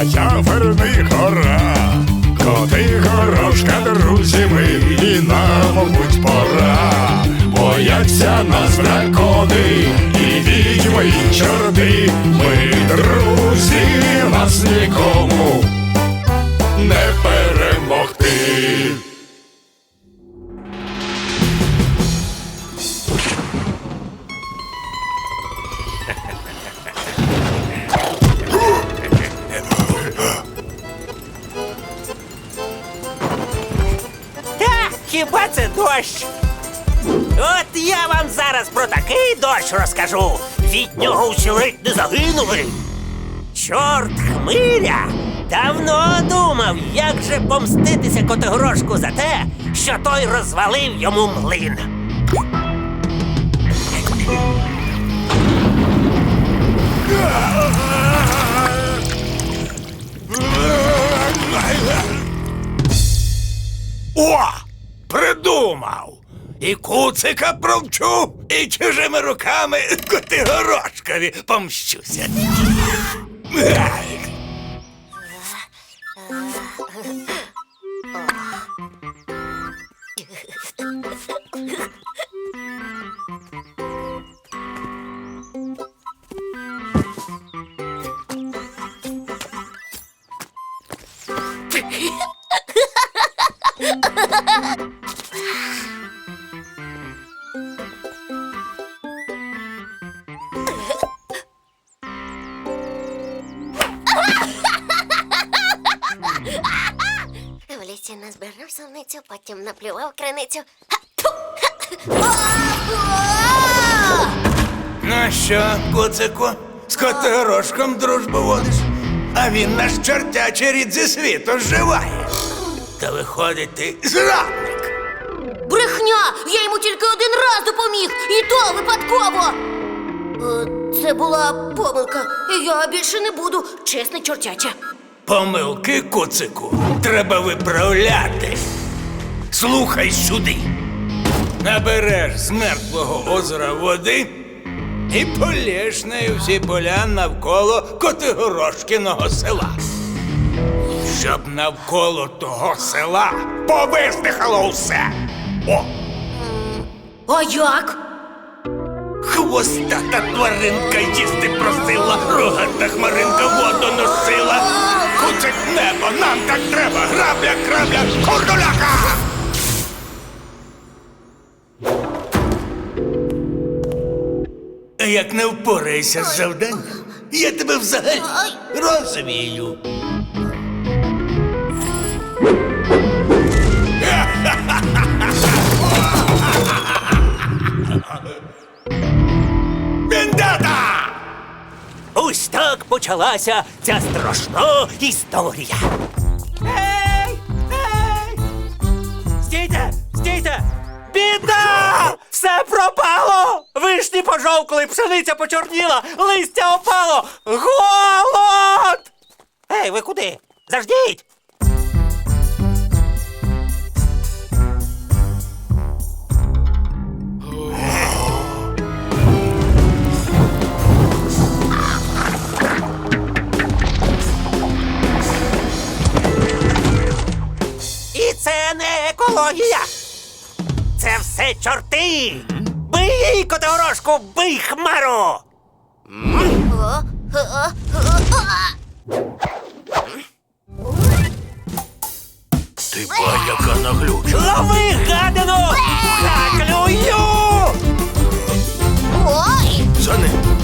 А я верний гора. Коти горошка, друзі ми, і нам, мабуть, пора. Бояться нас дракони, і відьми, і чорти. Ми друзі, нас нікому не перемогти. Хіба це дощ? От я вам зараз про такий дощ розкажу. Від нього усі ледь не загинули. Чорт хмиря давно думав, як же помститися Котигорошку за те, що той розвалив йому млин. І куцика провчу, і чужими руками Котигорошкові помщуся. Лісі назбирав сонницю, потім наплював криницю. Ну що, куцику, з Котигорошком дружбу водиш? А він наш чортячий рід зі світу зживає. Та виходить ти зрадник. Брехня! Я йому тільки один раз допоміг, і то випадково. Е, Це була помилка. Я більше не буду, чесне чортяча. Помилки, куцику, треба виправляти. Слухай сюди. Набереш з мертвого озера води і полєш нею всі поля навколо Котигорошкіного села. Щоб навколо того села повиздихало все. О, А як? Хвостата тваринка їсти просила, рогата хмаринка воду носила. Куцик небо, нам так треба, грабля, крабля, курдуляка! Як не впораєшся з завданням, я тебе взагалі розвію. Почалася ця страшна історія. Ей! Ей! Стійте! Стійте! Біда! Все пропало! Вишні пожовкли, пшениця почорніла, листя опало! Голод! Ей, ви куди? Заждіть! Не. Це все чорти. Бий котигорошку, бий хмару. Ти яка наглюча. Лови гадину! Заклюю! Ой! За ним.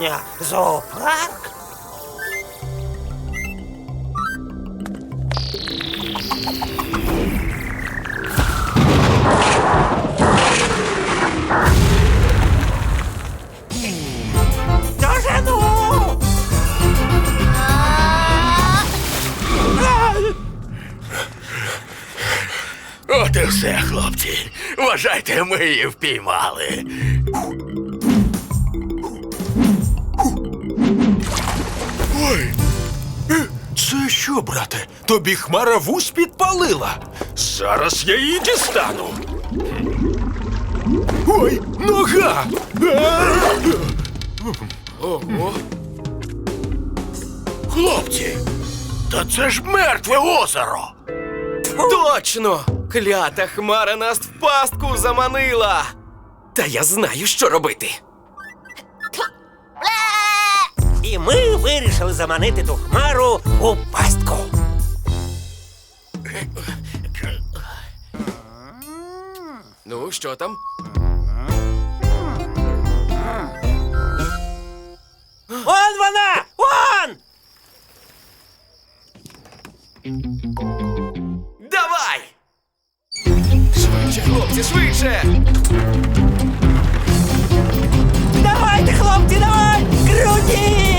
питання зоопарк? Дуже! От і все, хлопці. Вважайте, ми її впіймали. Що, брате? Тобі хмара вусь підпалила? Зараз я її дістану. Ой, нога! Ого. Хлопці, та це ж мертве озеро. Точно! Клята хмара нас в пастку заманила. Та я знаю, що робити. І ми вирішили заманити ту хмару у пастку. Ну, що там? Он вона! Он! Давай! Швидше, хлопці, швидше! Давайте, хлопці, давай! Крутіть!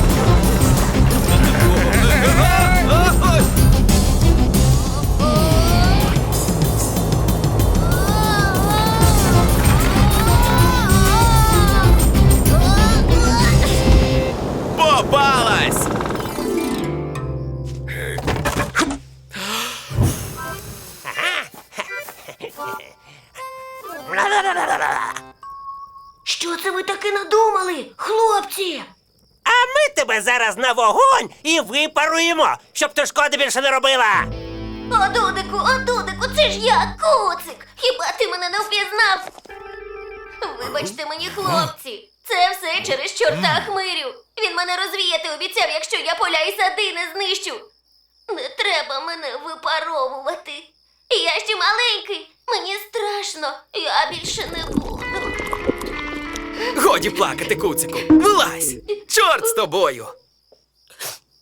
випаруємо, щоб ти шкоди більше не робила. О, Дудику, о, Дудику, це ж я, Куцик. Хіба ти мене не впізнав? Вибачте мені, хлопці. Це все через чорта хмирю. Він мене розвіяти обіцяв, якщо я поля і сади не знищу. Не треба мене випаровувати. Я ще маленький, мені страшно, я більше не буду. Годі плакати, куцику! Вилазь! Чорт з тобою!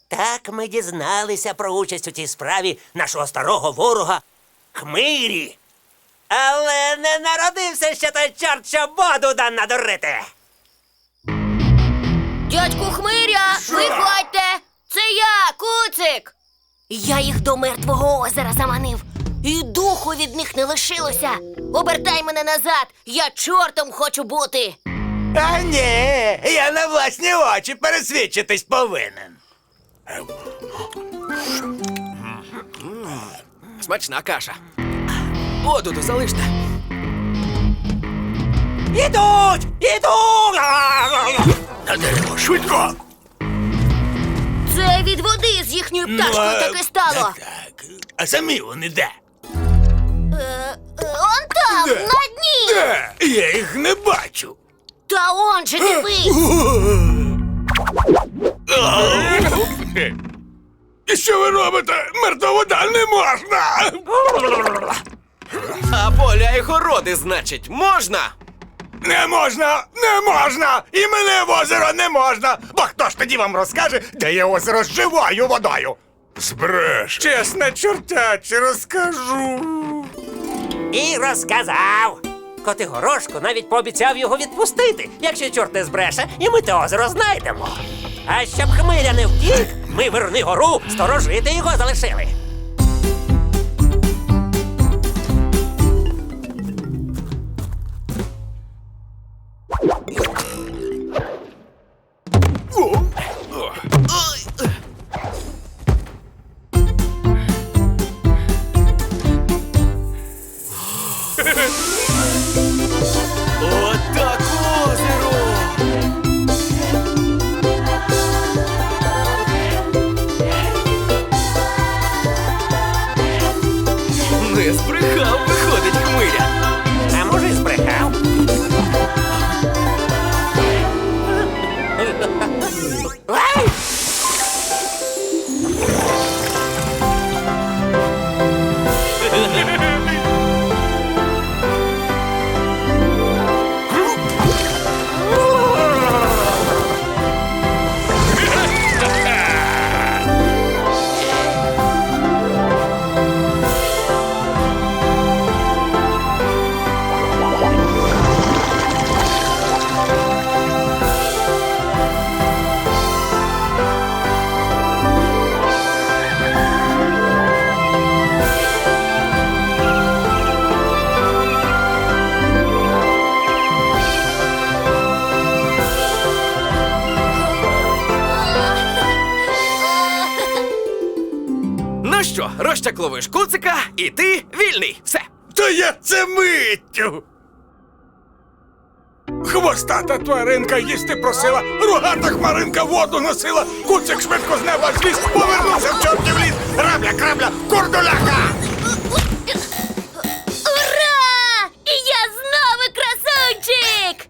Так ми дізналися про участь у цій справі нашого старого ворога Хмирі. Але не народився ще той чорт, щоб воду дан надурити. Дядьку Хмиря, виходьте! Це я, Куцик! Я їх до мертвого озера заманив. І духу від них не лишилося. Обертай мене назад, я чортом хочу бути. А ні, я на власні очі пересвідчитись повинен. Смачна каша. Воду то залиште. Ідуть! Ідуть! На дерево, швидко. Це від води з їхньою пташкою а, таке стало. Так, так. А самі вони де? Е, е, он там, Де? на дні. Де? Я їх не бачу. Та он же дивись. І що ви робите? Мертва вода не можна! А поля і городи, значить, можна? Не можна! Не можна! І мене в озеро не можна! Бо хто ж тоді вам розкаже, де є озеро з живою водою? Збреш! Чесне чортяче, розкажу. І розказав. Котигорошко навіть пообіцяв його відпустити, якщо чорт не збреше, і ми те озеро знайдемо. А щоб хмиля не втік, ми верни гору сторожити його залишили. Збрехав, виходить хмиря. А може, й збрехав. Розчакловуєш куцика, і ти вільний. Все. Та я це миттю. Хвостата тваринка їсти просила, рогата хмаринка воду носила, куцик швидко з неба зліз, повернувся в чортів ліс, грабля, крабля, курдуляка! Ура! І я знову красунчик!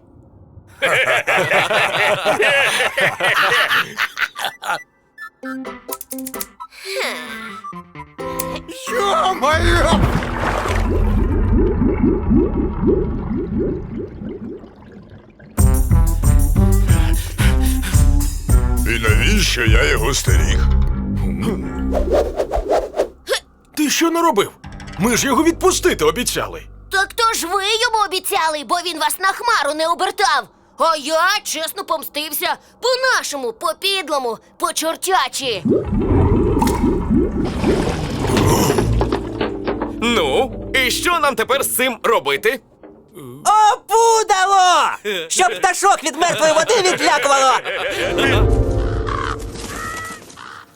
Йо-моє! І навіщо я його стеріг? Ти що наробив? Ми ж його відпустити обіцяли. Так то ж ви йому обіцяли, бо він вас на хмару не обертав. А я чесно помстився по-нашому, по-підлому, по-чортячі. Ну, і що нам тепер з цим робити? Опудало! Щоб пташок від мертвої води відлякувало!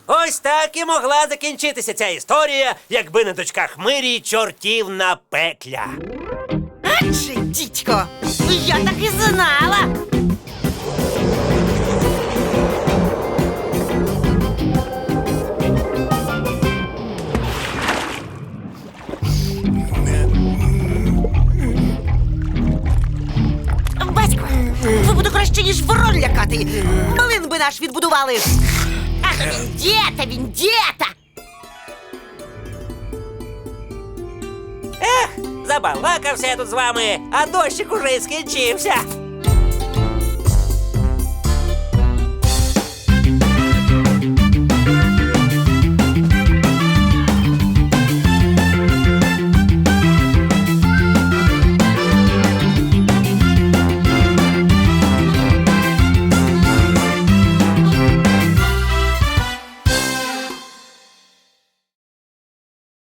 Ось так і могла закінчитися ця історія, якби не дочка Хмирі чортів на пекля. Адже, дідько, я так лякати. Малин би наш відбудували. Ах, він дєта, він дєта! Ех, забалакався я тут з вами, а дощик уже і скінчився.